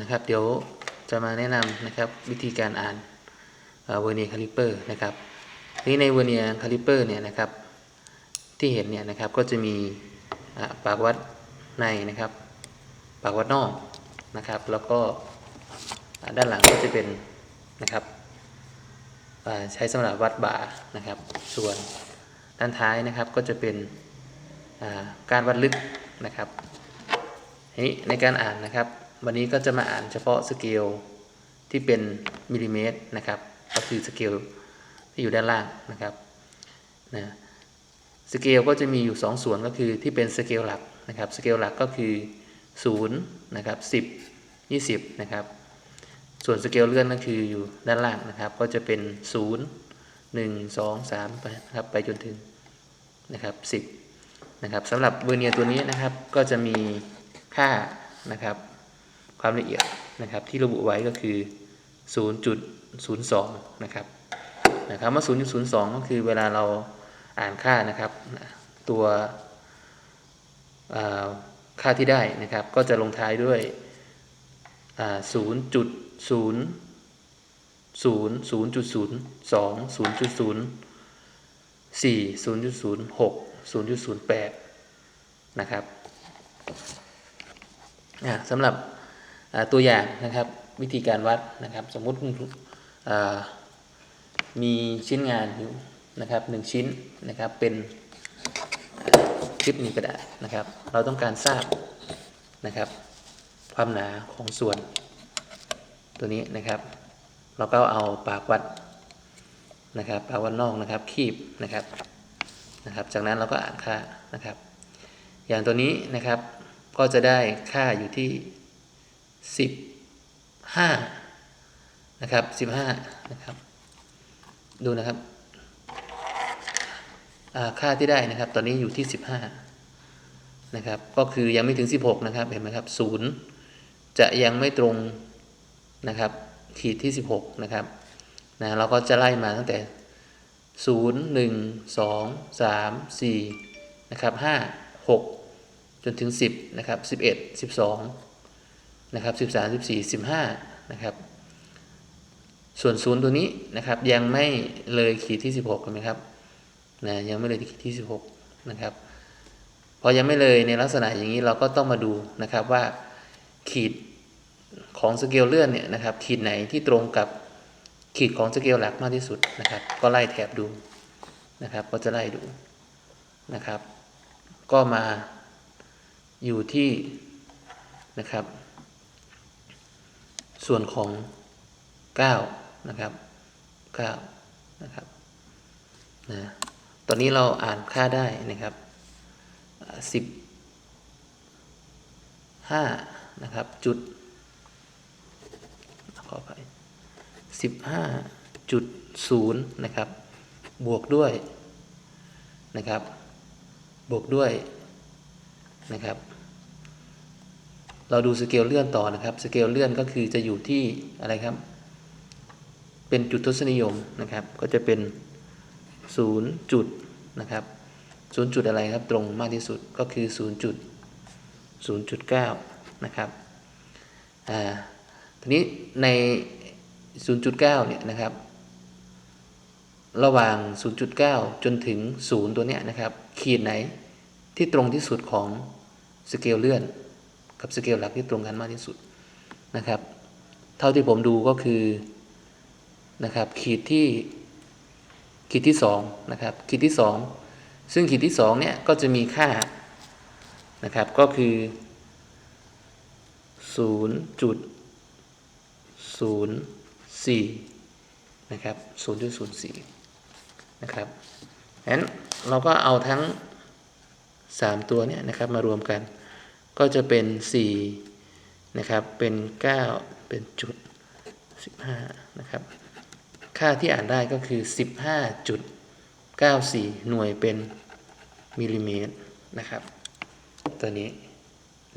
นะครับ เดี๋ยวจะมาแนะนำนะครับวิธีการอ่านเวอร์เนียคาลิเปอร์นะครับทีนี้ในเวอร์เนียคาลิเปอร์เนี่ยนะครับ ที่เห็นเนี่ยนะครับก็จะมีปากวัดในนะครับ ปากวัดนอกนะครับ แล้วก็ด้านหลังก็จะเป็นนะครับใช้สำหรับวัดบ่านะครับ ส่วนด้านท้ายนะครับก็จะเป็นการวัดลึกนะครับทีนี้ในการอ่านนะครับ วันนี้ก็จะมาอ่านเฉพาะสเกลที่เป็นมิลลิเมตรนะครับ ก็คือสเกลที่อยู่ด้านล่างนะครับนะสเกลก็จะมีอยู่ 2 ส่วนก็คือที่เป็นสเกลหลักนะครับสเกลหลักก็คือ0นะครับ10 20นะครับส่วนสเกลเลื่อนก็คืออยู่ด้านล่างนะครับ ก็จะเป็น 0 1 2 3ไปนะครับไปจนถึงนะครับ10นะครับสำหรับเวอร์เนียตัวนี้นะครับก็จะมีค่านะครับ ความละเอียดนะครับ ที่ระบุไว้ก็คือ 0.02 นะครับนะครับว่า0.02 ก็คือเวลาเราอ่านค่านะครับ ตัวค่าที่ได้นะครับ ก็จะลงท้ายด้วย 0.0 0 0.02 0.0 4 0.06 0.08 นะครับสำหรับ ตัวอย่างนะครับวิธีการวัดนะครับ สมมุติมีชิ้นงานอยู่นะครับหนึ่งชิ้นนะครับเป็นคลิปนี้ก็ได้นะครับ เราต้องการทราบนะครับ ความหนาของส่วนตัวนี้นะครับ เราก็เอาปากวัดนะครับปากวัดนอกนะครับคีบนะครับนะครับ จากนั้นเราก็อ่านค่านะครับ อย่างตัวนี้นะครับก็จะได้ค่าอยู่ที่ สิบห้านะครับสิบห้านะครับ ดูนะครับค่าที่ได้นะครับ ตอนนี้อยู่ที่สิบห้านะครับ ก็คือยังไม่ถึงสิบหกนะครับ เห็นไหมครับศูนย์จะยังไม่ตรงนะครับ ขีดที่สิบหกนะครับนะเราก็จะไล่มาตั้งแต่ศูนย์หนึ่งสองสามสี่นะครับห้าหกจนถึงสิบนะครับสิบเอ็ดสิบสอง นะครับสิบสามสิบสี่สิบห้านะครับ ส่วนศูนย์ตัวนี้นะครับ ยังไม่เลยขีดที่สิบหกเห็นไหมครับนะยังไม่เลยขีดที่สิบหกนะครับพอยังไม่เลยในลักษณะอย่างนี้เราก็ต้องมาดูนะครับว่าขีดของสเกลเลื่อนเนี่ยนะครับ ขีดไหนที่ตรงกับขีดของสเกลหลักมากที่สุดนะครับ ก็ไล่แถบดูนะครับ ก็จะไล่ดูนะครับ ก็มาอยู่ที่นะครับ ส่วนของ 9 นะครับ 9 นะครับนะตอนนี้เราอ่านค่าได้นะครับ 15 นะครับ จุดขอไป15จุด0นะครับ บวกด้วยนะครับ บวกด้วยนะครับ เราดูสเกลเลื่อนต่อนะครับ สเกลเลื่อนก็คือจะอยู่ที่อะไรครับ เป็นจุดทศนิยมนะครับ ก็จะเป็น 0 จุดนะครับ0จุดอะไรครับ ตรงมากที่สุดก็คือ 0 จุด 0.9 นะครับอ่าทีนี้ใน 0.9 เนี่ยนะครับ ระหว่าง 0.9 จนถึง 0 ตัวเนี้ยนะครับ ขีดไหนที่ตรงที่สุดของสเกลเลื่อน กับสเกลหลักที่ตรงกันมากที่สุดนะครับ เท่าที่ผมดูก็คือนะครับขีดที่ขีดที่2นะครับขีดที่ 2 ซึ่งขีดที่2เนี่ยก็จะมีค่านะครับก็คือ 0.04 นะครับ 0.04 นะครับงั้นเราก็เอาทั้ง 3 ตัวเนี่ยนะครับมารวมกัน ก็จะเป็น 4 นะครับ เป็น 9 เป็นจุด 15 นะครับ ค่าที่อ่านได้ก็คือ 15.94 หน่วยเป็นมิลลิเมตรนะครับ ตัวนี้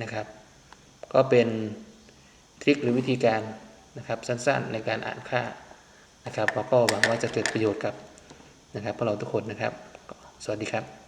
นะครับ ก็เป็นทริคหรือวิธีการนะครับสั้นๆในการอ่านค่านะครับแล้วก็หวังว่าจะเกิดประโยชน์กับนะครับพวกเราทุกคนนะครับ สวัสดีครับ